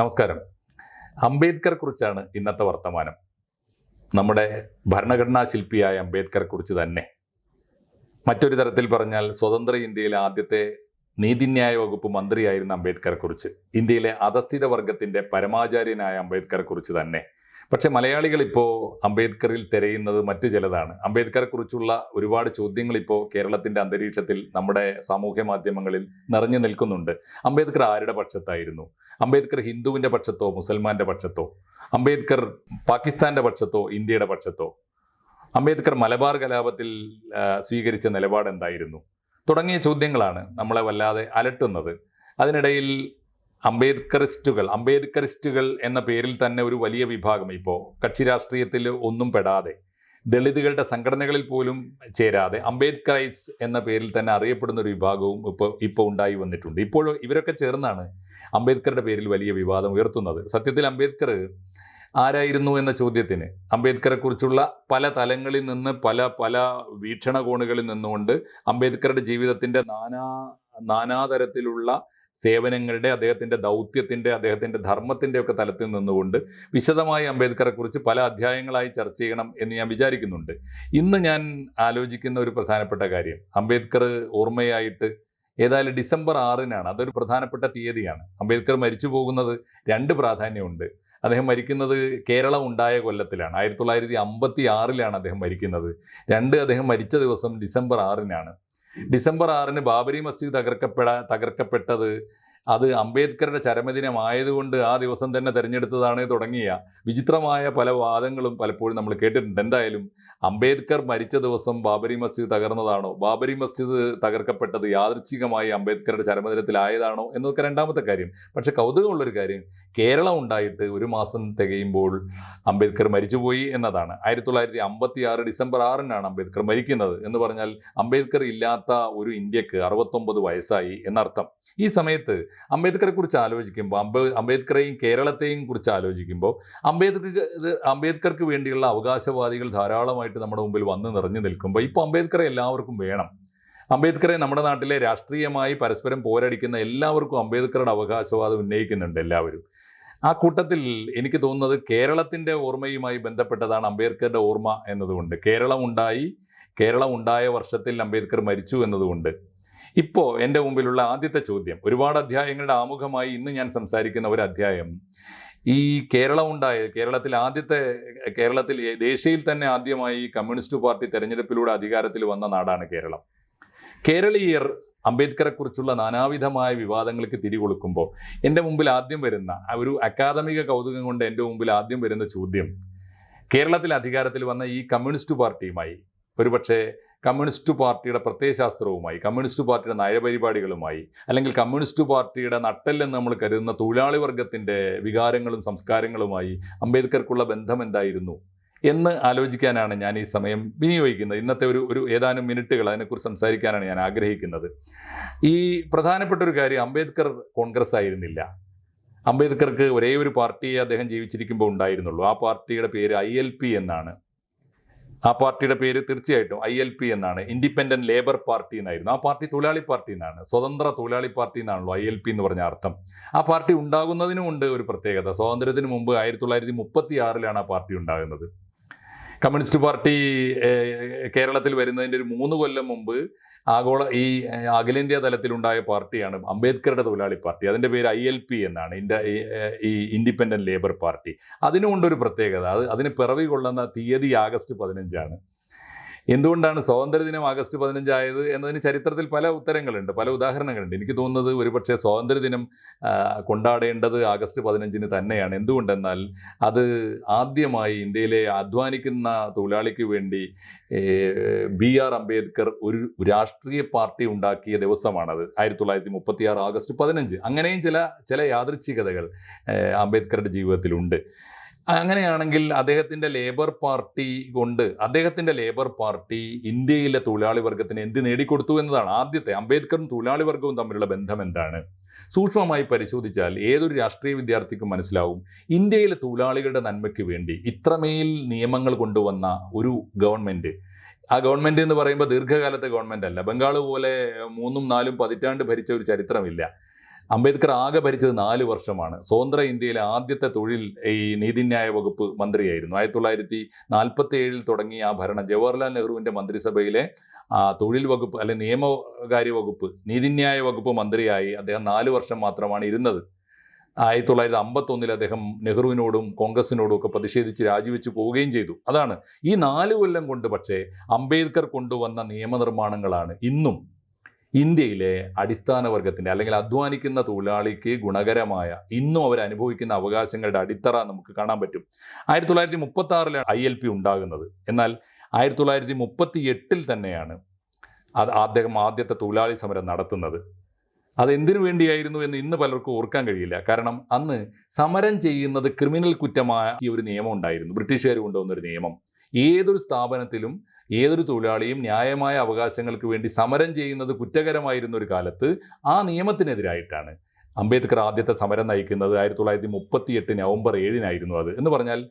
നമസ്കാരം. അംബേദ്കറെ കുറിച്ചാണ് ഇന്നത്തെ വർത്തമാനം. നമ്മുടെ ഭരണഘടനാ ശില്പിയായ അംബേദ്കറെ കുറിച്ച് തന്നെ. മറ്റൊരു തരത്തിൽ പറഞ്ഞാൽ സ്വതന്ത്ര ഇന്ത്യയിലെ ആദ്യത്തെ നീതിന്യായ വകുപ്പ് മന്ത്രിയായിരുന്ന അംബേദ്കറെ കുറിച്ച് ഇന്ത്യയിലെ അധസ്ഥിത വർഗത്തിന്റെ പരമാചാര്യനായ അംബേദ്കറെ കുറിച്ച് തന്നെ. പക്ഷെ മലയാളികൾ ഇപ്പോൾ അംബേദ്കറിൽ തിരയുന്നത് മറ്റു ചിലതാണ്. അംബേദ്കറെ കുറിച്ചുള്ള ഒരുപാട് ചോദ്യങ്ങൾ ഇപ്പോൾ കേരളത്തിന്റെ അന്തരീക്ഷത്തിൽ നമ്മുടെ സാമൂഹ്യ മാധ്യമങ്ങളിൽ നിറഞ്ഞു നിൽക്കുന്നുണ്ട്. അംബേദ്കർ ആരുടെ പക്ഷത്തായിരുന്നു? അംബേദ്കർ ഹിന്ദുവിന്റെ പക്ഷത്തോ മുസൽമാന്റെ പക്ഷത്തോ? അംബേദ്കർ പാകിസ്ഥാന്റെ പക്ഷത്തോ ഇന്ത്യയുടെ പക്ഷത്തോ? അംബേദ്കർ മലബാർ കലാപത്തിൽ സ്വീകരിച്ച നിലപാട് എന്തായിരുന്നു തുടങ്ങിയ ചോദ്യങ്ങളാണ് നമ്മളെ വല്ലാതെ അലട്ടുന്നത്. അതിനിടയിൽ അംബേദ്കറിസ്റ്റുകൾ അംബേദ്കറിസ്റ്റുകൾ എന്ന പേരിൽ തന്നെ ഒരു വലിയ വിഭാഗം ഇപ്പോൾ കക്ഷി രാഷ്ട്രീയത്തിൽ ഒന്നും പെടാതെ ദളിതുകളുടെ സംഘടനകളിൽ പോലും ചേരാതെ അംബേദ്കറൈറ്റ്സ് എന്ന പേരിൽ തന്നെ അറിയപ്പെടുന്ന ഒരു വിഭാഗവും ഇപ്പോൾ ഇപ്പോൾ ഉണ്ടായി വന്നിട്ടുണ്ട്. ഇപ്പോൾ ഇവരൊക്കെ ചേർന്നാണ് അംബേദ്കറുടെ പേരിൽ വലിയ വിവാദം ഉയർത്തുന്നത്. സത്യത്തിൽ അംബേദ്കർ ആരായിരുന്നു എന്ന ചോദ്യത്തിന് അംബേദ്കറെ കുറിച്ചുള്ള പല തലങ്ങളിൽ നിന്ന് പല പല വീക്ഷണകോണുകളിൽ നിന്നുകൊണ്ട് അംബേദ്കറുടെ ജീവിതത്തിന്റെ നാനാ നാനാതരത്തിലുള്ള സേവനങ്ങളുടെ അദ്ദേഹത്തിന്റെ ദൗത്യത്തിന്റെ അദ്ദേഹത്തിന്റെ ധർമ്മത്തിന്റെ ഒക്കെ തലത്തിൽ നിന്നുകൊണ്ട് വിശദമായി അംബേദ്കറെക്കുറിച്ച് പല അധ്യായങ്ങളായി ചർച്ച ചെയ്യണം എന്ന് ഞാൻ വിചാരിക്കുന്നുണ്ട്. ഇന്ന് ഞാൻ ആലോചിക്കുന്ന ഒരു പ്രധാനപ്പെട്ട കാര്യം അംബേദ്കർ ഓർമ്മയായിട്ട് ഏതായാലും ഡിസംബർ ആറിനാണ് അതൊരു പ്രധാനപ്പെട്ട തീയതിയാണ്. അംബേദ്കർ മരിച്ചു പോകുന്നത് രണ്ട് പ്രാധാന്യമുണ്ട്. അദ്ദേഹം മരിക്കുന്നത് കേരളം ഉണ്ടായ കൊല്ലത്തിലാണ്. ആയിരത്തി തൊള്ളായിരത്തി അമ്പത്തി ആറിലാണ് അദ്ദേഹം മരിക്കുന്നത്. രണ്ട് അദ്ദേഹം മരിച്ച ദിവസം ഡിസംബർ ആറിനാണ്. ഡിസംബർ ആറിന് ബാബരി മസ്ജിദ് തകർക്കപ്പെടാ തകർക്കപ്പെട്ടത് അത് അംബേദ്കറുടെ ചരമദിനമായതുകൊണ്ട് ആ ദിവസം തന്നെ തിരഞ്ഞെടുത്തതാണ് തുടങ്ങിയ വിചിത്രമായ പല വാദങ്ങളും പലപ്പോഴും നമ്മൾ കേട്ടിട്ടുണ്ട്. എന്തായാലും അംബേദ്കർ മരിച്ച ദിവസം ബാബരി മസ്ജിദ് തകർന്നതാണോ? ബാബരി മസ്ജിദ് തകർക്കപ്പെട്ടത് യാദൃച്ഛികമായി അംബേദ്കറുടെ ചരമദിനത്തിലായതാണോ? എന്നൊക്കെ രണ്ടാമത്തെ കാര്യം. പക്ഷെ കൗതുകമുള്ളൊരു കാര്യം കേരളം ഉണ്ടായിട്ട് ഒരു മാസം തികയുമ്പോൾ അംബേദ്കർ മരിച്ചുപോയി എന്നതാണ്. ആയിരത്തി തൊള്ളായിരത്തി അമ്പത്തി ആറ് ഡിസംബർ ആറിനാണ് അംബേദ്കർ മരിക്കുന്നത് എന്ന് പറഞ്ഞാൽ അംബേദ്കർ ഇല്ലാത്ത ഒരു ഇന്ത്യയ്ക്ക് അറുപത്തൊമ്പത് വയസ്സായി എന്നർത്ഥം. ഈ സമയത്ത് അംബേദ്കറെ കുറിച്ച് ആലോചിക്കുമ്പോൾ അംബേ അംബേദ്കറെയും കേരളത്തെയും കുറിച്ച് ആലോചിക്കുമ്പോൾ അംബേദ്കർ അംബേദ്കർക്ക് വേണ്ടിയുള്ള അവകാശവാദികൾ ധാരാളമായിട്ട് നമ്മുടെ മുമ്പിൽ വന്ന് നിറഞ്ഞു നിൽക്കുമ്പോൾ ഇപ്പോൾ അംബേദ്കറെ എല്ലാവർക്കും വേണം. അംബേദ്കറെ നമ്മുടെ നാട്ടിലെ രാഷ്ട്രീയമായി പരസ്പരം പോരടിക്കുന്ന എല്ലാവർക്കും അംബേദ്കറുടെ അവകാശവാദം ഉന്നയിക്കുന്നുണ്ട് എല്ലാവരും. ആ കൂട്ടത്തിൽ എനിക്ക് തോന്നുന്നത് കേരളത്തിന്റെ ഓർമ്മയുമായി ബന്ധപ്പെട്ടതാണ് അംബേദ്കറുടെ ഓർമ്മ എന്നതുകൊണ്ട്. കേരളം ഉണ്ടായി കേരളം ഉണ്ടായ വർഷത്തിൽ അംബേദ്കർ മരിച്ചു എന്നതുകൊണ്ട്. ഇപ്പോൾ എന്റെ മുമ്പിലുള്ള ആദ്യത്തെ ചോദ്യം. ഒരുപാട് അധ്യായങ്ങളുടെ ആമുഖമായി ഇന്ന് ഞാൻ സംസാരിക്കുന്ന ഒരു അധ്യായം. ഈ കേരളം ഉണ്ടായ കേരളത്തിൽ ആദ്യത്തെ കേരളത്തിൽ ദേശീയയിൽ തന്നെ ആദ്യമായി കമ്മ്യൂണിസ്റ്റ് പാർട്ടി തെരഞ്ഞെടുപ്പിലൂടെ അധികാരത്തിൽ വന്ന നാടാണ് കേരളം. കേരളീയർ അംബേദ്കറെ കുറിച്ചുള്ള നാനാവിധമായ വിവാദങ്ങൾക്ക് തിരികൊളുക്കുമ്പോൾ എന്റെ മുമ്പിൽ ആദ്യം വരുന്ന ഒരു അക്കാദമിക കൗതുകം കൊണ്ട് എന്റെ മുമ്പിൽ ആദ്യം വരുന്ന ചോദ്യം കേരളത്തിൽ അധികാരത്തിൽ വന്ന ഈ കമ്മ്യൂണിസ്റ്റ് പാർട്ടിയുമായി ഒരുപക്ഷെ കമ്മ്യൂണിസ്റ്റ് പാർട്ടിയുടെ പ്രത്യയശാസ്ത്രവുമായി കമ്മ്യൂണിസ്റ്റ് പാർട്ടിയുടെ നയപരിപാടികളുമായി അല്ലെങ്കിൽ കമ്മ്യൂണിസ്റ്റ് പാർട്ടിയുടെ നട്ടെല്ലെന്ന് നമ്മൾ കരുതുന്ന തൊഴിലാളി വർഗത്തിന്റെ വികാരങ്ങളും സംസ്കാരങ്ങളുമായി അംബേദ്കർക്കുള്ള ബന്ധം എന്തായിരുന്നു? എന്ന് ആലോചിക്കാനാണ് ഞാൻ ഈ സമയം വിനിയോഗിക്കുന്നത്. ഇന്നത്തെ ഒരു ഒരു ഏതാനും മിനിറ്റുകൾ അതിനെക്കുറിച്ച് സംസാരിക്കാനാണ് ഞാൻ ആഗ്രഹിക്കുന്നത്. ഈ പ്രധാനപ്പെട്ട ഒരു കാര്യം അംബേദ്കർ കോൺഗ്രസ് ആയിരുന്നില്ല. അംബേദ്കർക്ക് ഒരേ ഒരു പാർട്ടിയെ അദ്ദേഹം ജീവിച്ചിരിക്കുമ്പോൾ ഉണ്ടായിരുന്നുള്ളൂ. ആ പാർട്ടിയുടെ പേര് ഐ എൽ പി എന്നാണ്. ആ പാർട്ടിയുടെ പേര് തീർച്ചയായിട്ടും ഐ എൽ പി എന്നാണ്. ഇൻഡിപെൻഡന്റ് ലേബർ പാർട്ടി എന്നായിരുന്നു. ആ പാർട്ടി തൊഴിലാളി പാർട്ടി എന്നാണ്. സ്വതന്ത്ര തൊഴിലാളി പാർട്ടി എന്നാണല്ലോ ഐ എൽ പി എന്ന് പറഞ്ഞ അർത്ഥം. ആ പാർട്ടി ഉണ്ടാകുന്നതിനുമുണ്ട് ഒരു പ്രത്യേകത. സ്വാതന്ത്ര്യത്തിന് മുമ്പ് ആയിരത്തി തൊള്ളായിരത്തി മുപ്പത്തി ആറിലാണ് ആ പാർട്ടി ഉണ്ടാകുന്നത്. കമ്മ്യൂണിസ്റ്റ് പാർട്ടി കേരളത്തിൽ വരുന്നതിന്റെ ഒരു മൂന്ന് കൊല്ലം മുമ്പ് ആഗോള ഈ അഖിലേന്ത്യാ തലത്തിലുണ്ടായ പാർട്ടിയാണ് അംബേദ്കറുടെ തൊഴിലാളി പാർട്ടി. അതിന്റെ പേര് ഐ എൽ പി എന്നാണ്. ഇന്ത്യ ഈ ഇൻഡിപെൻഡന്റ് ലേബർ പാർട്ടി. അതിനുകൊണ്ടൊരു പ്രത്യേകത. അത് അതിന് പിറവി കൊള്ളുന്ന തീയതി ആഗസ്റ്റ് പതിനഞ്ചാണ്. എന്തുകൊണ്ടാണ് സ്വാതന്ത്ര്യദിനം ആഗസ്റ്റ് പതിനഞ്ചായത് എന്നതിന് ചരിത്രത്തിൽ പല ഉത്തരങ്ങളുണ്ട് പല ഉദാഹരണങ്ങളുണ്ട്. എനിക്ക് തോന്നുന്നത് ഒരുപക്ഷെ സ്വാതന്ത്ര്യദിനം ദിനം കൊണ്ടാടേണ്ടത് ആഗസ്റ്റ് പതിനഞ്ചിന് തന്നെയാണ്. എന്തുകൊണ്ടെന്നാൽ അത് ആദ്യമായി ഇന്ത്യയിലെ അധ്വാനിക്കുന്ന തൊഴിലാളിക്ക് വേണ്ടി ബി ആർ അംബേദ്കർ ഒരു രാഷ്ട്രീയ പാർട്ടി ഉണ്ടാക്കിയ ദിവസമാണത്. ആയിരത്തി തൊള്ളായിരത്തി മുപ്പത്തി ആറ് ആഗസ്റ്റ് പതിനഞ്ച്. അങ്ങനെയും ചില ചില യാദൃച്ഛികതകൾ അംബേദ്കറുടെ ജീവിതത്തിലുണ്ട്. അങ്ങനെയാണെങ്കിൽ അദ്ദേഹത്തിന്റെ ലേബർ പാർട്ടി കൊണ്ട് അദ്ദേഹത്തിന്റെ ലേബർ പാർട്ടി ഇന്ത്യയിലെ തൊഴിലാളി വർഗത്തിന് എന്ത് നേടിക്കൊടുത്തു എന്നതാണ് ആദ്യത്തെ. അംബേദ്കറും തൊഴിലാളി വർഗവും തമ്മിലുള്ള ബന്ധം എന്താണ്? സൂക്ഷ്മമായി പരിശോധിച്ചാൽ ഏതൊരു രാഷ്ട്രീയ വിദ്യാർത്ഥിക്കും മനസ്സിലാവും. ഇന്ത്യയിലെ തൊഴിലാളികളുടെ നന്മയ്ക്ക് വേണ്ടി ഇത്രമേൽ നിയമങ്ങൾ കൊണ്ടുവന്ന ഒരു ഗവൺമെന്റ് ആ ഗവൺമെന്റ് എന്ന് പറയുമ്പോൾ ദീർഘകാലത്തെ ഗവൺമെന്റ് അല്ല. ബംഗാൾ പോലെ മൂന്നും നാലും പതിറ്റാണ്ട് ഭരിച്ച ഒരു ചരിത്രമില്ല. അംബേദ്കർ ആകെ ഭരിച്ചത് നാല് വർഷമാണ്. സ്വതന്ത്ര ഇന്ത്യയിലെ ആദ്യത്തെ തൊഴിൽ ഈ നീതിന്യായ വകുപ്പ് മന്ത്രിയായിരുന്നു. ആയിരത്തി തൊള്ളായിരത്തി നാൽപ്പത്തി ഏഴിൽ തുടങ്ങിയ ആ ഭരണം ജവഹർലാൽ നെഹ്റുവിന്റെ മന്ത്രിസഭയിലെ തൊഴിൽ വകുപ്പ് അല്ലെ നിയമകാര്യ വകുപ്പ് നീതിന്യായ വകുപ്പ് മന്ത്രിയായി അദ്ദേഹം നാല് വർഷം മാത്രമാണ് ഇരുന്നത്. ആയിരത്തി തൊള്ളായിരത്തി അമ്പത്തൊന്നിൽ അദ്ദേഹം നെഹ്റുവിനോടും കോൺഗ്രസിനോടും ഒക്കെ പ്രതിഷേധിച്ച് രാജിവെച്ച് പോവുകയും ചെയ്തു. അതാണ്. ഈ നാല് കൊല്ലം കൊണ്ട് പക്ഷേ അംബേദ്കർ കൊണ്ടുവന്ന നിയമനിർമ്മാണങ്ങളാണ് ഇന്നും ഇന്ത്യയിലെ അടിസ്ഥാന വർഗത്തിന്റെ അല്ലെങ്കിൽ അധ്വാനിക്കുന്ന തൊഴിലാളിക്ക് ഗുണകരമായ ഇന്നും അവർ അനുഭവിക്കുന്ന അവകാശങ്ങളുടെ അടിത്തറ നമുക്ക് കാണാൻ പറ്റും. ആയിരത്തി തൊള്ളായിരത്തി മുപ്പത്തി ആറിലാണ് ഐ എൽ പി ഉണ്ടാകുന്നത്. എന്നാൽ ആയിരത്തി തൊള്ളായിരത്തി മുപ്പത്തി എട്ടിൽ തന്നെയാണ് അത് അദ്ദേഹം ആദ്യത്തെ തൊഴിലാളി സമരം നടത്തുന്നത്. അത് എന്തിനു വേണ്ടിയായിരുന്നു എന്ന് ഇന്ന് പലർക്കും ഓർക്കാൻ കഴിയില്ല. കാരണം അന്ന് സമരം ചെയ്യുന്നത് ക്രിമിനൽ കുറ്റമായ ഒരു നിയമം ഉണ്ടായിരുന്നു. ബ്രിട്ടീഷുകാർ കൊണ്ടുവന്നൊരു നിയമം. ഏതൊരു സ്ഥാപനത്തിലും ഏതൊരു തൊഴിലാളിയും ന്യായമായ അവകാശങ്ങൾക്ക് വേണ്ടി സമരം ചെയ്യുന്നത് കുറ്റകരമായിരുന്ന ഒരു കാലത്ത് ആ നിയമത്തിനെതിരായിട്ടാണ്. അംബേദ്കർ ആദ്യത്തെ സമരം നയിക്കുന്നത് ആയിരത്തി തൊള്ളായിരത്തി മുപ്പത്തി എട്ട് നവംബർ ഏഴിനായിരുന്നു അത്. എന്ന് പറഞ്ഞാൽ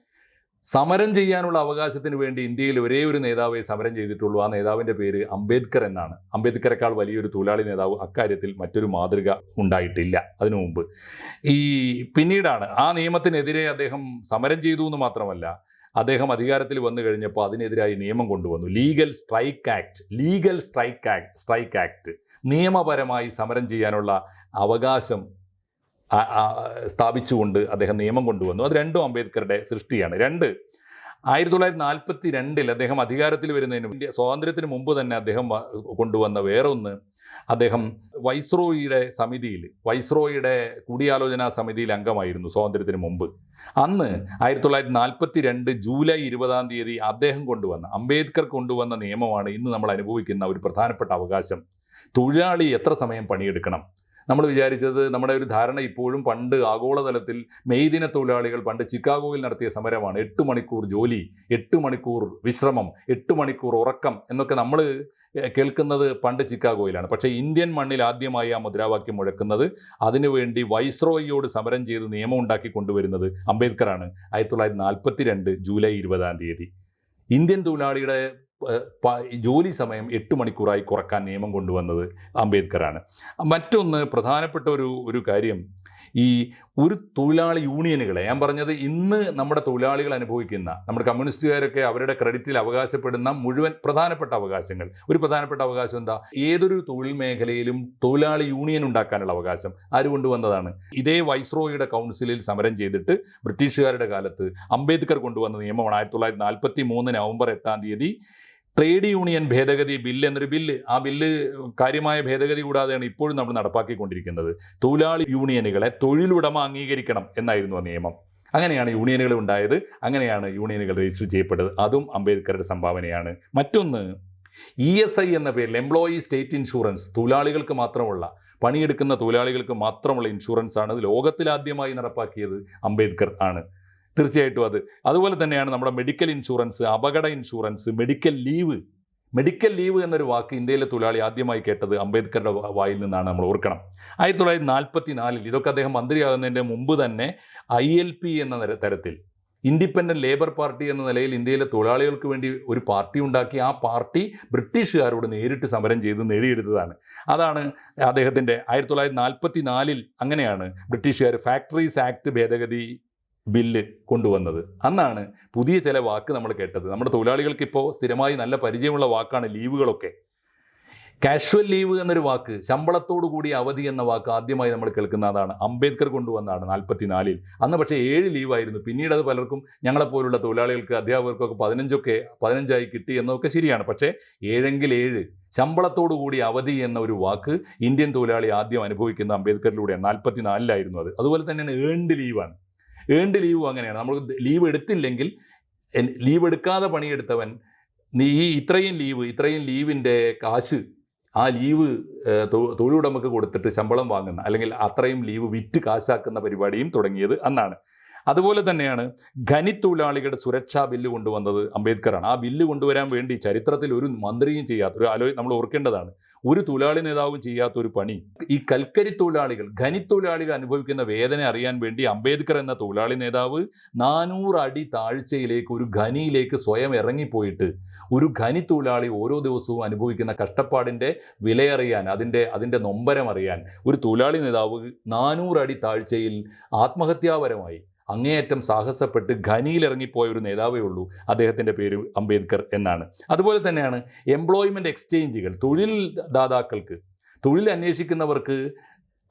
സമരം ചെയ്യാനുള്ള അവകാശത്തിന് വേണ്ടി ഇന്ത്യയിൽ ഒരേ ഒരു നേതാവേ സമരം ചെയ്തിട്ടുള്ളൂ. ആ നേതാവിന്റെ പേര് അംബേദ്കർ എന്നാണ്. അംബേദ്കറേക്കാൾ വലിയൊരു തൊഴിലാളി നേതാവ് അക്കാര്യത്തിൽ മറ്റൊരു മാതൃക ഉണ്ടായിട്ടില്ല അതിനു മുമ്പ്. ഈ പിന്നീടാണ് ആ നിയമത്തിനെതിരെ അദ്ദേഹം സമരം ചെയ്തു എന്ന് മാത്രമല്ല അദ്ദേഹം അധികാരത്തിൽ വന്നു കഴിഞ്ഞപ്പോൾ അതിനെതിരായി നിയമം കൊണ്ടുവന്നു. Legal strike act legal strike act strike act നിയമപരമായി സമരം ചെയ്യാനുള്ള അവകാശം സ്ഥാപിച്ചുകൊണ്ട് അദ്ദേഹം നിയമം കൊണ്ടുവന്നു. അത് രണ്ടും അംബേദ്കറുടെ സൃഷ്ടിയാണ്. രണ്ട് ആയിരത്തി തൊള്ളായിരത്തി നാൽപ്പത്തി രണ്ടിൽ അദ്ദേഹം അധികാരത്തിൽ വരുന്നതിന് സ്വാതന്ത്ര്യത്തിന് മുമ്പ് തന്നെ അദ്ദേഹം കൊണ്ടുവന്ന വേറൊന്ന് അദ്ദേഹം വൈസ്രോയിയുടെ സമിതിയിൽ വൈസ്രോയിയുടെ കൂടിയാലോചനാ സമിതിയിൽ അംഗമായിരുന്നു സ്വാതന്ത്ര്യത്തിന് മുമ്പ്. അന്ന് ആയിരത്തി തൊള്ളായിരത്തി നാൽപ്പത്തി രണ്ട് ജൂലൈ ഇരുപതാം തീയതി അദ്ദേഹം കൊണ്ടുവന്ന അംബേദ്കർ കൊണ്ടുവന്ന നിയമമാണ് ഇന്ന് നമ്മൾ അനുഭവിക്കുന്ന ഒരു പ്രധാനപ്പെട്ട അവകാശം. തൊഴിലാളി എത്ര സമയം പണിയെടുക്കണം? നമ്മൾ വിചാരിച്ചത് നമ്മുടെ ഒരു ധാരണ ഇപ്പോഴും പണ്ട് ആഗോളതലത്തിൽ മെയ്ദിന തൊഴിലാളികൾ പണ്ട് ചിക്കാഗോയിൽ നടത്തിയ സമരമാണ്. എട്ട് മണിക്കൂർ ജോലി എട്ട് മണിക്കൂർ വിശ്രമം എട്ട് മണിക്കൂർ ഉറക്കം എന്നൊക്കെ നമ്മൾ കേൾക്കുന്നത് പണ്ട് ചിക്കാഗോയിലാണ്. പക്ഷേ ഇന്ത്യൻ മണ്ണിൽ ആദ്യമായി ആ മുദ്രാവാക്യം മുഴക്കുന്നത് അതിനുവേണ്ടി വൈസ്രോയിയോട് സമരം ചെയ്ത് നിയമം ഉണ്ടാക്കി കൊണ്ടുവരുന്നത് അംബേദ്കറാണ്. ആയിരത്തി തൊള്ളായിരത്തി നാൽപ്പത്തി രണ്ട് ജൂലൈ ഇരുപതാം തീയതി. ഇന്ത്യൻ തൊഴിലാളിയുടെ ജോലി സമയം എട്ട് മണിക്കൂറായി കുറയ്ക്കാൻ നിയമം കൊണ്ടുവന്നത് അംബേദ്കറാണ്. മറ്റൊന്ന് പ്രധാനപ്പെട്ട ഒരു ഒരു കാര്യം ഈ ഒരു തൊഴിലാളി യൂണിയനുകളെ ഞാൻ പറഞ്ഞത് ഇന്ന് നമ്മുടെ തൊഴിലാളികൾ അനുഭവിക്കുന്ന നമ്മുടെ കമ്മ്യൂണിസ്റ്റുകാരൊക്കെ അവരുടെ ക്രെഡിറ്റിൽ അവകാശപ്പെടുന്ന മുഴുവൻ പ്രധാനപ്പെട്ട അവകാശങ്ങൾ. ഒരു പ്രധാനപ്പെട്ട അവകാശം എന്താ? ഏതൊരു തൊഴിൽ മേഖലയിലും തൊഴിലാളി യൂണിയൻ ഉണ്ടാക്കാനുള്ള അവകാശം ആര് കൊണ്ടുവന്നതാണ്? ഇതേ വൈസ്രോയുടെ കൗൺസിലിൽ സമരം ചെയ്തിട്ട് ബ്രിട്ടീഷുകാരുടെ കാലത്ത് അംബേദ്കർ കൊണ്ടുവന്ന നിയമമാണ് ആയിരത്തി തൊള്ളായിരത്തി നാൽപ്പത്തി മൂന്ന് നവംബർ എട്ടാം തീയതി ട്രേഡ് യൂണിയൻ ഭേദഗതി ബില്ല് എന്നൊരു ബില്ല് ആ ബില്ല് കാര്യമായ ഭേദഗതി കൂടാതെയാണ് ഇപ്പോഴും നമ്മൾ നടപ്പാക്കിക്കൊണ്ടിരിക്കുന്നത്. തൊഴിലാളി യൂണിയനുകളെ തൊഴിലുടമ അംഗീകരിക്കണം എന്നായിരുന്നു ആ നിയമം. അങ്ങനെയാണ് യൂണിയനുകൾ ഉണ്ടായത് അങ്ങനെയാണ് യൂണിയനുകൾ രജിസ്റ്റർ ചെയ്യപ്പെട്ടത്. അതും അംബേദ്കറുടെ സംഭാവനയാണ്. മറ്റൊന്ന് ഇ എസ് ഐ എന്ന പേരിൽ എംപ്ലോയി സ്റ്റേറ്റ് ഇൻഷുറൻസ് തൊഴിലാളികൾക്ക് മാത്രമുള്ള പണിയെടുക്കുന്ന തൊഴിലാളികൾക്ക് മാത്രമുള്ള ഇൻഷുറൻസ് ആണ് ലോകത്തിലാദ്യമായി നടപ്പാക്കിയത് അംബേദ്കർ ആണ്. തീർച്ചയായിട്ടും അത്. അതുപോലെ തന്നെയാണ് നമ്മുടെ മെഡിക്കൽ ഇൻഷുറൻസ് അപകട insurance medical leave medical leave എന്നൊരു വാക്ക് ഇന്ത്യയിലെ തൊഴിലാളി ആദ്യമായി കേട്ടത് അംബേദ്കറുടെ വായിൽ നിന്നാണ് നമ്മൾ ഓർക്കണം. ആയിരത്തി തൊള്ളായിരത്തി നാൽപ്പത്തി നാലിൽ ഇതൊക്കെ അദ്ദേഹം മന്ത്രിയാകുന്നതിന്റെ മുമ്പ് തന്നെ ഐ എൽ പി എന്ന തരത്തിൽ ഇൻഡിപെൻഡന്റ് ലേബർ പാർട്ടി എന്ന നിലയിൽ ഇന്ത്യയിലെ തൊഴിലാളികൾക്ക് വേണ്ടി ഒരു പാർട്ടി ഉണ്ടാക്കി ആ പാർട്ടി ബ്രിട്ടീഷുകാരോട് നേരിട്ട് സമരം ചെയ്ത് നേടിയെടുത്തതാണ്. അതാണ് അദ്ദേഹത്തിന്റെ ആയിരത്തി തൊള്ളായിരത്തി നാൽപ്പത്തി നാലിൽ അങ്ങനെയാണ് ബ്രിട്ടീഷുകാർ ഫാക്ടറീസ് ആക്ട് ഭേദഗതി ബില്ല് കൊണ്ടുവന്നത്. അന്നാണ് പുതിയ ചില വാക്ക് നമ്മൾ കേട്ടത്. നമ്മുടെ തൊഴിലാളികൾക്ക് ഇപ്പോൾ സ്ഥിരമായി നല്ല പരിചയമുള്ള വാക്കാണ് ലീവുകളൊക്കെ. കാഷ്വൽ ലീവ് എന്നൊരു വാക്ക് ശമ്പളത്തോടു കൂടി അവധി എന്ന വാക്ക് ആദ്യമായി നമ്മൾ കേൾക്കുന്നതാണ്. അംബേദ്കർ കൊണ്ടുവന്നതാണ് നാൽപ്പത്തിനാലിൽ അന്ന് പക്ഷേ ഏഴ് ലീവായിരുന്നു. പിന്നീട് അത് പലർക്കും ഞങ്ങളെപ്പോലുള്ള തൊഴിലാളികൾക്ക് അധ്യാപകർക്കൊക്കെ പതിനഞ്ചൊക്കെ പതിനഞ്ചായി കിട്ടി എന്നൊക്കെ ശരിയാണ്. പക്ഷേ ഏഴെങ്കിൽ ഏഴ് ശമ്പളത്തോടു കൂടി അവധി എന്ന ഒരു വാക്ക് ഇന്ത്യൻ തൊഴിലാളി ആദ്യം അനുഭവിക്കുന്ന അംബേദ്കറിലൂടെയാണ് നാൽപ്പത്തിനാലിലായിരുന്നു അത്. അതുപോലെ തന്നെയാണ് ഏൺഡ് ലീവാണ്. ഏണ്ട് ലീവ് അങ്ങനെയാണ്. നമ്മൾ ലീവ് എടുത്തില്ലെങ്കിൽ ലീവ് എടുക്കാതെ പണിയെടുത്തവൻ നീ ഈ ഇത്രയും ലീവ് ഇത്രയും ലീവിന്റെ കാശ് ആ ലീവ് തൊഴിലുടമക്ക് കൊടുത്തിട്ട് ശമ്പളം വാങ്ങുന്ന അല്ലെങ്കിൽ അത്രയും ലീവ് വിറ്റ് കാശാക്കുന്ന പരിപാടിയും തുടങ്ങിയത് അന്നാണ്. അതുപോലെ തന്നെയാണ് ഖനിത്തൊഴിലാളികളുടെ സുരക്ഷാ ബില്ല് കൊണ്ടുവന്നത് അംബേദ്കറാണ്. ആ ബില്ല് കൊണ്ടുവരാൻ വേണ്ടി ചരിത്രത്തിൽ ഒരു മന്ത്രിയും ചെയ്യാത്ത ഒരു ആലോചന നമ്മൾ ഓർക്കേണ്ടതാണ്. ഒരു തൊഴിലാളി നേതാവും ചെയ്യാത്ത ഒരു പണി. ഈ കൽക്കരി തൊഴിലാളികൾ ഖനി തൊഴിലാളികൾ അനുഭവിക്കുന്ന വേദന അറിയാൻ വേണ്ടി അംബേദ്കർ എന്ന തൊഴിലാളി നേതാവ് അടി താഴ്ചയിലേക്ക് ഒരു ഖനിയിലേക്ക് സ്വയം ഇറങ്ങിപ്പോയിട്ട് ഒരു ഖനി തൊഴിലാളി ഓരോ ദിവസവും അനുഭവിക്കുന്ന കഷ്ടപ്പാടിന്റെ വിലയറിയാൻ അതിന്റെ അതിന്റെ നൊമ്പരം അറിയാൻ ഒരു തൊഴിലാളി നേതാവ് അടി താഴ്ചയിൽ ആത്മഹത്യാപരമായി അങ്ങേയറ്റം സാഹസപ്പെട്ട് ഖനിയിലിറങ്ങിപ്പോയ ഒരു നേതാവേ ഉള്ളൂ അദ്ദേഹത്തിന്റെ പേര് അംബേദ്കർ എന്നാണ്. അതുപോലെ തന്നെയാണ് എംപ്ലോയ്മെന്റ് എക്സ്ചേഞ്ചുകൾ തൊഴിൽ ദാതാക്കൾക്ക് തൊഴിൽ അന്വേഷിക്കുന്നവർക്ക്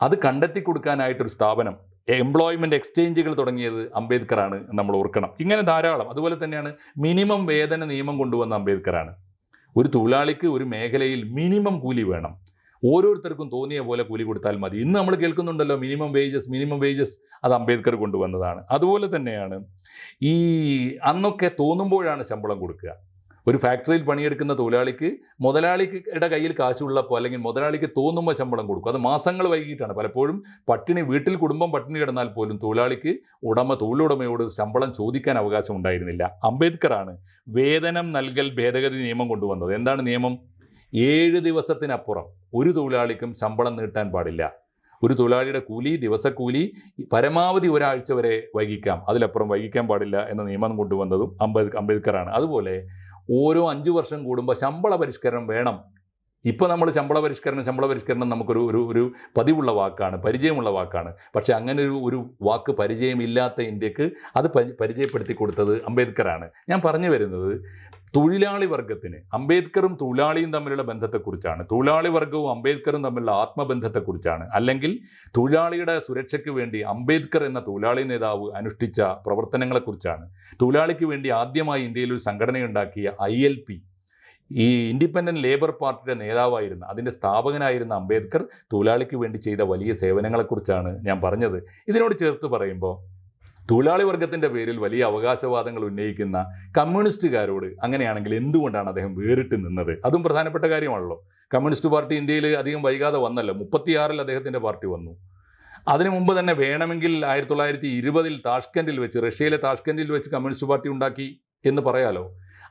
അത് കണ്ടെത്തി കൊടുക്കാനായിട്ടൊരു സ്ഥാപനം എംപ്ലോയ്മെന്റ് എക്സ്ചേഞ്ചുകൾ തുടങ്ങിയത് അംബേദ്കറാണ് നമ്മൾ ഓർക്കണം. ഇങ്ങനെ ധാരാളം. അതുപോലെ തന്നെയാണ് മിനിമം വേതന നിയമം കൊണ്ടുവന്ന അംബേദ്കറാണ്. ഒരു തൊഴിലാളിക്ക് ഒരു മേഖലയിൽ മിനിമം കൂലി വേണം. ഓരോരുത്തർക്കും തോന്നിയ പോലെ കൂലി കൊടുത്താൽ മതി. ഇന്ന് നമ്മൾ കേൾക്കുന്നുണ്ടല്ലോ മിനിമം വേജസ് മിനിമം വേജസ് അത് അംബേദ്കർ കൊണ്ടുവന്നതാണ്. അതുപോലെ തന്നെയാണ് ഈ അന്നൊക്കെ തോന്നുമ്പോഴാണ് ശമ്പളം കൊടുക്കുക. ഒരു ഫാക്ടറിയിൽ പണിയെടുക്കുന്ന തൊഴിലാളിക്ക് മുതലാളിയുടെ കയ്യിൽ കാശുള്ളപ്പോൾ അല്ലെങ്കിൽ മുതലാളിക്ക് തോന്നുമ്പോൾ ശമ്പളം കൊടുക്കും. അത് മാസങ്ങൾ വൈകിട്ടാണ് പലപ്പോഴും പട്ടിണി വീട്ടിൽ കുടുംബം പട്ടിണി കിടന്നാൽ പോലും തൊഴിലാളിക്ക് ഉടമ തൊഴിലുടമയോട് ശമ്പളം ചോദിക്കാൻ അവകാശം ഉണ്ടായിരുന്നില്ല. അംബേദ്കറാണ് വേതനം നൽകൽ ഭേദഗതി നിയമം കൊണ്ടുവന്നത്. എന്താണ് നിയമം? ഏഴ് ദിവസത്തിനപ്പുറം ഒരു തൊഴിലാളിക്കും ശമ്പളം നീട്ടാൻ പാടില്ല. ഒരു തൊഴിലാളിയുടെ കൂലി ദിവസക്കൂലി പരമാവധി ഒരാഴ്ച വരെ വൈകിക്കാം. അതിലപ്പുറം വൈകിക്കാൻ പാടില്ല എന്ന നിയമം കൊണ്ടുവന്നതും അംബേദ് അംബേദ്കറാണ്. അതുപോലെ ഓരോ അഞ്ച് വർഷം കൂടുമ്പോൾ ശമ്പള പരിഷ്കരണം വേണം. ഇപ്പോൾ നമ്മൾ ശമ്പള പരിഷ്കരണം ശമ്പള പരിഷ്കരണം നമുക്കൊരു ഒരു ഒരു പതിവുള്ള വാക്കാണ് പരിചയമുള്ള വാക്കാണ്. പക്ഷേ അങ്ങനെ ഒരു ഒരു വാക്ക് പരിചയമില്ലാത്ത ഇന്ത്യയ്ക്ക് അത് പരിചയപ്പെടുത്തി കൊടുത്തത് അംബേദ്കറാണ്. ഞാൻ പറഞ്ഞു വരുന്നത് തൊഴിലാളി വർഗത്തിന് അംബേദ്കറും തൊഴിലാളിയും തമ്മിലുള്ള ബന്ധത്തെക്കുറിച്ചാണ്. തൊഴിലാളി വർഗവും അംബേദ്കറും തമ്മിലുള്ള ആത്മബന്ധത്തെക്കുറിച്ചാണ്. അല്ലെങ്കിൽ തൊഴിലാളിയുടെ സുരക്ഷയ്ക്ക് വേണ്ടി അംബേദ്കർ എന്ന തൊഴിലാളി നേതാവ് അനുഷ്ഠിച്ച പ്രവർത്തനങ്ങളെക്കുറിച്ചാണ്. തൊഴിലാളിക്ക് വേണ്ടി ആദ്യമായി ഇന്ത്യയിൽ ഒരു സംഘടനയുണ്ടാക്കിയ ഐ എൽ പി. ഈ ഇൻഡിപെൻഡന്റ് ലേബർ പാർട്ടിയുടെ നേതാവായിരുന്ന അതിന്റെ സ്ഥാപകനായിരുന്ന അംബേദ്കർ തൊഴിലാളിക്ക് വേണ്ടി ചെയ്ത വലിയ സേവനങ്ങളെക്കുറിച്ചാണ് ഞാൻ പറഞ്ഞത്. ഇതിനോട് ചേർത്ത് പറയുമ്പോൾ തൊഴിലാളി വർഗത്തിന്റെ പേരിൽ വലിയ അവകാശവാദങ്ങൾ ഉന്നയിക്കുന്ന കമ്മ്യൂണിസ്റ്റുകാരോട് അങ്ങനെയാണെങ്കിൽ എന്തുകൊണ്ടാണ് അദ്ദേഹം വേറിട്ട് നിന്നത്? അതും പ്രധാനപ്പെട്ട കാര്യമാണല്ലോ. കമ്മ്യൂണിസ്റ്റ് പാർട്ടി ഇന്ത്യയിൽ അധികം വൈകാതെ വന്നല്ലോ. മുപ്പത്തിയാറിൽ അദ്ദേഹത്തിന്റെ പാർട്ടി വന്നു. അതിനു മുമ്പ് തന്നെ വേണമെങ്കിൽ ആയിരത്തി തൊള്ളായിരത്തി ഇരുപതിൽ താഷ്കൻഡിൽ വെച്ച് റഷ്യയിലെ താഷ്കൻഡിൽ വെച്ച് കമ്മ്യൂണിസ്റ്റ് പാർട്ടി ഉണ്ടാക്കി എന്ന് പറയാലോ.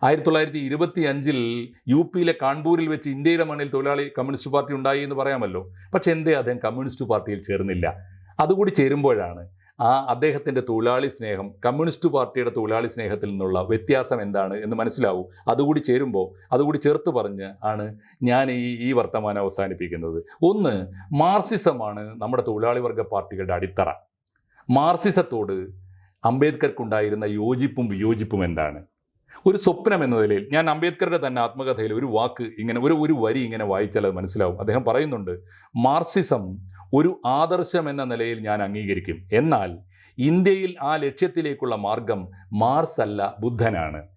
ആയിരത്തി തൊള്ളായിരത്തി ഇരുപത്തി അഞ്ചിൽ യു പിയിലെ കാൺപൂരിൽ വെച്ച് ഇന്ത്യയുടെ മണ്ണിൽ തൊഴിലാളി കമ്മ്യൂണിസ്റ്റ് പാർട്ടി ഉണ്ടായി എന്ന് പറയാമല്ലോ. പക്ഷെ എന്തേ അദ്ദേഹം കമ്മ്യൂണിസ്റ്റ് പാർട്ടിയിൽ ചേർന്നില്ല. അതുകൂടി ചേരുമ്പോഴാണ് ആ അദ്ദേഹത്തിന്റെ തൊഴിലാളി സ്നേഹം കമ്മ്യൂണിസ്റ്റ് പാർട്ടിയുടെ തൊഴിലാളി സ്നേഹത്തിൽ നിന്നുള്ള വ്യത്യാസം എന്താണ് എന്ന് മനസ്സിലാവും. അതുകൂടി ചേരുമ്പോൾ അതുകൂടി ചേർത്ത് പറഞ്ഞ് ആണ് ഞാൻ ഈ ഈ വർത്തമാനം അവസാനിപ്പിക്കുന്നത്. ഒന്ന് മാർസിസമാണ് നമ്മുടെ തൊഴിലാളി വർഗ പാർട്ടികളുടെ അടിത്തറ. മാർസിസത്തോട് അംബേദ്കർക്കുണ്ടായിരുന്ന യോജിപ്പും വിയോജിപ്പും എന്താണ്? ഒരു സ്വപ്നം എന്ന നിലയിൽ ഞാൻ അംബേദ്കറുടെ തന്നെ ആത്മകഥയിൽ ഒരു വാക്ക് ഇങ്ങനെ ഒരു ഒരു വരി ഇങ്ങനെ വായിച്ചാൽ അത് മനസ്സിലാവും. അദ്ദേഹം പറയുന്നുണ്ട് മാർസിസം ഒരു ആദർശം എന്ന നിലയിൽ ഞാൻ അംഗീകരിക്കും. എന്നാൽ ഇന്ത്യയിൽ ആ ലക്ഷ്യത്തിലേക്കുള്ള മാർഗം മാർസ് അല്ല ബുദ്ധനാണ്.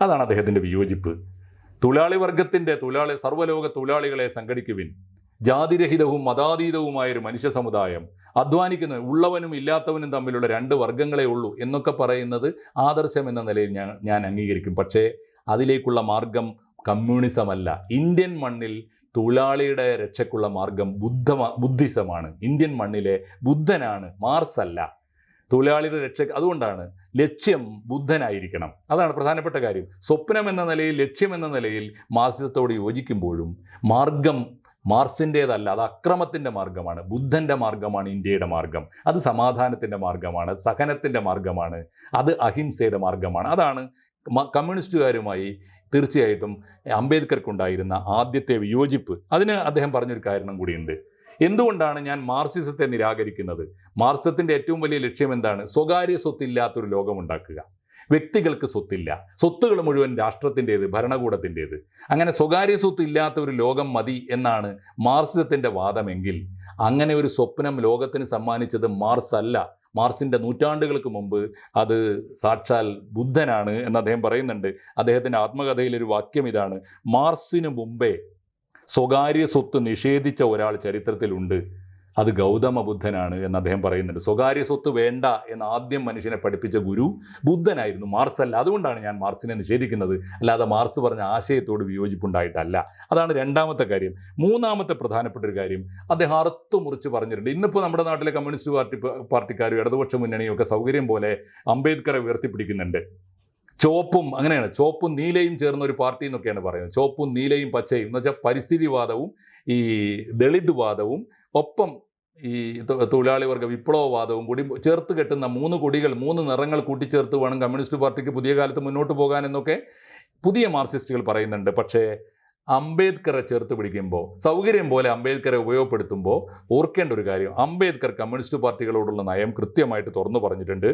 അതാണ് അദ്ദേഹത്തിന്റെ വിയോജിപ്പ്. തൊഴിലാളി വർഗത്തിന്റെ തൊഴിലാളി സർവലോക തൊഴിലാളികളെ സംഘടിക്കുവിൻ. ജാതിരഹിതവും മതാതീതവുമായ ഒരു മനുഷ്യ സമുദായം. അധ്വാനിക്കുന്ന ഉള്ളവനും ഇല്ലാത്തവനും തമ്മിലുള്ള രണ്ട് വർഗങ്ങളെ ഉള്ളൂ എന്നൊക്കെ പറയുന്നത് ആദർശം എന്ന നിലയിൽ ഞാൻ ഞാൻ അംഗീകരിക്കും. പക്ഷേ അതിലേക്കുള്ള മാർഗം കമ്മ്യൂണിസമല്ല. ഇന്ത്യൻ മണ്ണിൽ തൊഴിലാളിയുടെ രക്ഷയ്ക്കുള്ള മാർഗം ബുദ്ധ ബുദ്ധിസമാണ്. ഇന്ത്യൻ മണ്ണിലെ ബുദ്ധനാണ് മാർസ് അല്ല. തൊഴിലാളിയുടെ രക്ഷ അതുകൊണ്ടാണ് ലക്ഷ്യം ബുദ്ധനായിരിക്കണം. അതാണ് പ്രധാനപ്പെട്ട കാര്യം. സ്വപ്നം എന്ന നിലയിൽ ലക്ഷ്യം എന്ന നിലയിൽ മാർസിസത്തോട് യോജിക്കുമ്പോഴും മാർഗം മാർസിന്റേതല്ല അത് അക്രമത്തിന്റെ മാർഗമാണ്. ബുദ്ധന്റെ മാർഗമാണ് ഇന്ത്യയുടെ മാർഗം. അത് സമാധാനത്തിന്റെ മാർഗമാണ് സഹനത്തിന്റെ മാർഗമാണ് അത് അഹിംസയുടെ മാർഗമാണ്. അതാണ് കമ്മ്യൂണിസ്റ്റുകാരുമായി തീർച്ചയായിട്ടും അംബേദ്കർക്കുണ്ടായിരുന്ന ആദ്യത്തെ വിയോജിപ്പ്. അതിന് അദ്ദേഹം പറഞ്ഞൊരു കാരണം കൂടിയുണ്ട്. എന്തുകൊണ്ടാണ് ഞാൻ മാർസിസത്തെ നിരാകരിക്കുന്നത്? മാർസിസത്തിന്റെ ഏറ്റവും വലിയ ലക്ഷ്യം എന്താണ്? സ്വകാര്യ സ്വത്തില്ലാത്തൊരു ലോകമുണ്ടാക്കുക. വ്യക്തികൾക്ക് സ്വത്തില്ല. സ്വത്തുകൾ മുഴുവൻ രാഷ്ട്രത്തിന്റേത് ഭരണകൂടത്തിന്റേത്. അങ്ങനെ സ്വകാര്യ സ്വത്ത് ഇല്ലാത്ത ഒരു ലോകം മതി എന്നാണ് മാർസിസത്തിന്റെ വാദമെങ്കിൽ അങ്ങനെ ഒരു സ്വപ്നം ലോകത്തിന് സമ്മാനിച്ചത് മാർസ് അല്ല മാർസിന്റെ നൂറ്റാണ്ടുകൾക്ക് മുമ്പ് അത് സാക്ഷാൽ ബുദ്ധനാണ് എന്ന് അദ്ദേഹം പറയുന്നുണ്ട്. അദ്ദേഹത്തിന്റെ ആത്മകഥയിലൊരു വാക്യം ഇതാണ് മാർസിന് മുമ്പേ സ്വകാര്യ സ്വത്ത് നിഷേധിച്ച ഒരാൾ ചരിത്രത്തിലുണ്ട്. അത് ഗൗതമ ബുദ്ധനാണ് എന്ന് അദ്ദേഹം പറയുന്നുണ്ട്. സ്വകാര്യ സ്വത്ത് വേണ്ട എന്ന് ആദ്യം മനുഷ്യനെ പഠിപ്പിച്ച ഗുരു ബുദ്ധനായിരുന്നു മാർസ് അല്ല അതുകൊണ്ടാണ് ഞാൻ മാർസിനെ നിഷേധിക്കുന്നത്. അല്ലാതെ മാർസ് പറഞ്ഞ ആശയത്തോട് വിയോജിപ്പുണ്ടായിട്ടല്ല. അതാണ് രണ്ടാമത്തെ കാര്യം. മൂന്നാമത്തെ പ്രധാനപ്പെട്ട ഒരു കാര്യം. അദ്ദേഹം അറുത്തു മുറിച്ച് പറഞ്ഞിട്ടുണ്ട്. ഇന്നിപ്പോൾ നമ്മുടെ നാട്ടിലെ കമ്മ്യൂണിസ്റ്റ് പാർട്ടി പാർട്ടിക്കാരും ഇടതുപക്ഷ മുന്നണിയും ഒക്കെ സൗകര്യം പോലെ അംബേദ്കറെ ഉയർത്തിപ്പിടിക്കുന്നുണ്ട്. ചോപ്പും അങ്ങനെയാണ്. ചോപ്പും നീലയും ചേർന്ന ഒരു പാർട്ടി എന്നൊക്കെയാണ് പറയുന്നത്. ചോപ്പും നീലയും പച്ചയും. എന്ന് വെച്ചാൽ പരിസ്ഥിതിവാദവും ഈ ദളിത് വാദവും ഒപ്പം ഈ തൊഴിലാളി വർഗ വിപ്ലവവാദവും കൂടി ചേർത്ത് കെട്ടുന്ന മൂന്ന് കൊടികൾ മൂന്ന് നിറങ്ങൾ കൂട്ടിച്ചേർത്ത് വേണം കമ്മ്യൂണിസ്റ്റ് പാർട്ടിക്ക് പുതിയ കാലത്ത് മുന്നോട്ട് പോകാൻ എന്നൊക്കെ പുതിയ മാർക്സിസ്റ്റുകൾ പറയുന്നുണ്ട്. പക്ഷേ അംബേദ്കറെ ചേർത്ത് പിടിക്കുമ്പോൾ സൗകര്യം പോലെ അംബേദ്കറെ ഉപയോഗപ്പെടുത്തുമ്പോൾ ഓർക്കേണ്ട ഒരു കാര്യം അംബേദ്കർ കമ്മ്യൂണിസ്റ്റ് പാർട്ടികളോടുള്ള നയം കൃത്യമായിട്ട് തുറന്നു പറഞ്ഞിട്ടുണ്ട്.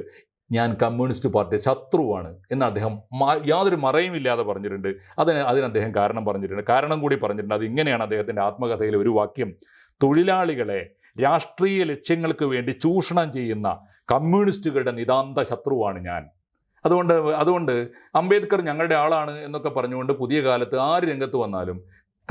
ഞാൻ കമ്മ്യൂണിസ്റ്റ് പാർട്ടി ശത്രുവാണ് എന്ന് അദ്ദേഹം യാതൊരു യാതൊരു മറയുമില്ലാതെ പറഞ്ഞിട്ടുണ്ട്. അതിന് അതിന് അദ്ദേഹം കാരണം പറഞ്ഞിട്ടുണ്ട്. കാരണം കൂടി പറഞ്ഞിട്ടുണ്ട്. അത് ഇങ്ങനെയാണ് അദ്ദേഹത്തിന്റെ ആത്മകഥയിലെ ഒരു വാക്യം. തൊഴിലാളികളെ രാഷ്ട്രീയ ലക്ഷ്യങ്ങൾക്ക് വേണ്ടി ചൂഷണം ചെയ്യുന്ന കമ്മ്യൂണിസ്റ്റുകളുടെ നിതാന്ത ശത്രുവാണ് ഞാൻ. അതുകൊണ്ട് അതുകൊണ്ട് അംബേദ്കർ ഞങ്ങളുടെ ആളാണ് എന്നൊക്കെ പറഞ്ഞുകൊണ്ട് പുതിയ കാലത്ത് ആര് രംഗത്ത് വന്നാലും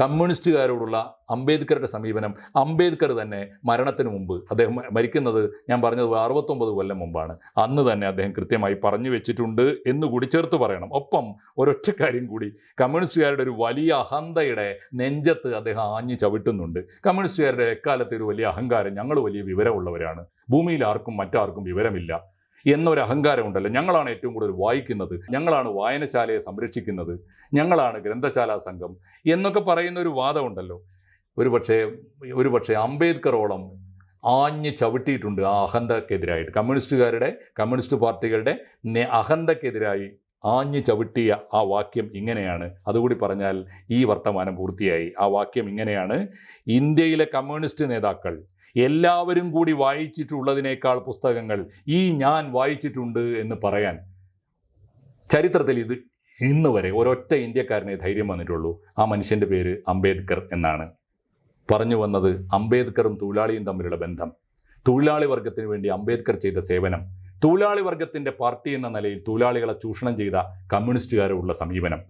കമ്മ്യൂണിസ്റ്റുകാരോടുള്ള അംബേദ്കറുടെ സമീപനം. അംബേദ്കർ തന്നെ മരണത്തിന് മുമ്പ് അദ്ദേഹം മരിക്കുന്നത് ഞാൻ പറഞ്ഞത് അറുപത്തൊമ്പത് കൊല്ലം മുമ്പാണ്. അന്ന് തന്നെ അദ്ദേഹം കൃത്യമായി പറഞ്ഞു വെച്ചിട്ടുണ്ട് എന്ന് കൂടി ചേർത്ത് പറയണം. ഒപ്പം ഒരൊറ്റ കാര്യം കൂടി. കമ്മ്യൂണിസ്റ്റുകാരുടെ ഒരു വലിയ അഹന്തയുടെ നെഞ്ചത്ത് അദ്ദേഹം ആഞ്ഞു ചവിട്ടുന്നുണ്ട്. കമ്മ്യൂണിസ്റ്റുകാരുടെ എക്കാലത്തെ ഒരു വലിയ അഹങ്കാരം ഞങ്ങൾ വലിയ വിവരമുള്ളവരാണ്. ഭൂമിയിൽ ആർക്കും മറ്റാർക്കും വിവരമില്ല. എന്നൊരു അഹങ്കാരമുണ്ടല്ലോ ഞങ്ങളാണ് ഏറ്റവും കൂടുതൽ വായിക്കുന്നത്. ഞങ്ങളാണ് വായനശാലയെ സംരക്ഷിക്കുന്നത്. ഞങ്ങളാണ് ഗ്രന്ഥശാലാ സംഘം എന്നൊക്കെ പറയുന്ന ഒരു വാദമുണ്ടല്ലോ ഒരു പക്ഷേ ഒരു പക്ഷേ അംബേദ്കറോളം ആഞ്ഞ് ചവിട്ടിയിട്ടുണ്ട് ആ അഹന്തക്കെതിരായിട്ട്. കമ്മ്യൂണിസ്റ്റുകാരുടെ കമ്മ്യൂണിസ്റ്റ് പാർട്ടികളുടെ അഹന്തക്കെതിരായി ആഞ്ഞ് ചവിട്ടിയ ആ വാക്യം ഇങ്ങനെയാണ്. അതുകൂടി പറഞ്ഞാൽ ഈ വർത്തമാനം പൂർത്തിയായി. ആ വാക്യം ഇങ്ങനെയാണ്. ഇന്ത്യയിലെ കമ്മ്യൂണിസ്റ്റ് നേതാക്കൾ എല്ലാവരും കൂടി വായിച്ചിട്ടുള്ളതിനേക്കാൾ പുസ്തകങ്ങൾ ഈ ഞാൻ വായിച്ചിട്ടുണ്ട് എന്ന് പറയാൻ ചരിത്രത്തിൽ ഇത് ഇന്ന് വരെ ഒരൊറ്റ ഇന്ത്യക്കാരനെ ധൈര്യം വന്നിട്ടുള്ളൂ. ആ മനുഷ്യന്റെ പേര് അംബേദ്കർ എന്നാണ്. പറഞ്ഞു വന്നത് അംബേദ്കറും തൊഴിലാളിയും തമ്മിലുള്ള ബന്ധം. തൊഴിലാളി വർഗത്തിന് വേണ്ടി അംബേദ്കർ ചെയ്ത സേവനം. തൊഴിലാളി വർഗത്തിന്റെ പാർട്ടി എന്ന നിലയിൽ തൊഴിലാളികളെ ചൂഷണം ചെയ്ത കമ്മ്യൂണിസ്റ്റുകാരോടുള്ള സമീപനം.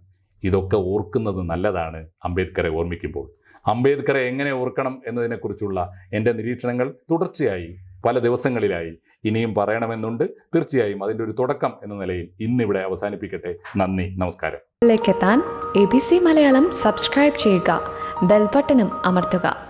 ഇതൊക്കെ ഓർക്കുന്നത് നല്ലതാണ് അംബേദ്കറെ ഓർമ്മിക്കുമ്പോൾ. അംബേദ്കറെ എങ്ങനെ ഓർക്കണം എന്നതിനെക്കുറിച്ചുള്ള എന്റെ നിരീക്ഷണങ്ങൾ തുടർച്ചയായി പല ദിവസങ്ങളിലായി. ഇനിയും പറയണമെന്നുണ്ട്. തീർച്ചയായും അതിന്റെ ഒരു തുടക്കം എന്ന നിലയിൽ ഇന്നിവിടെ അവസാനിപ്പിക്കട്ടെ. നന്ദി. നമസ്കാരം. എത്താൻ A B C Malayalam subscribe ചെയ്യുക. ബെൽബട്ടനും അമർത്തുക.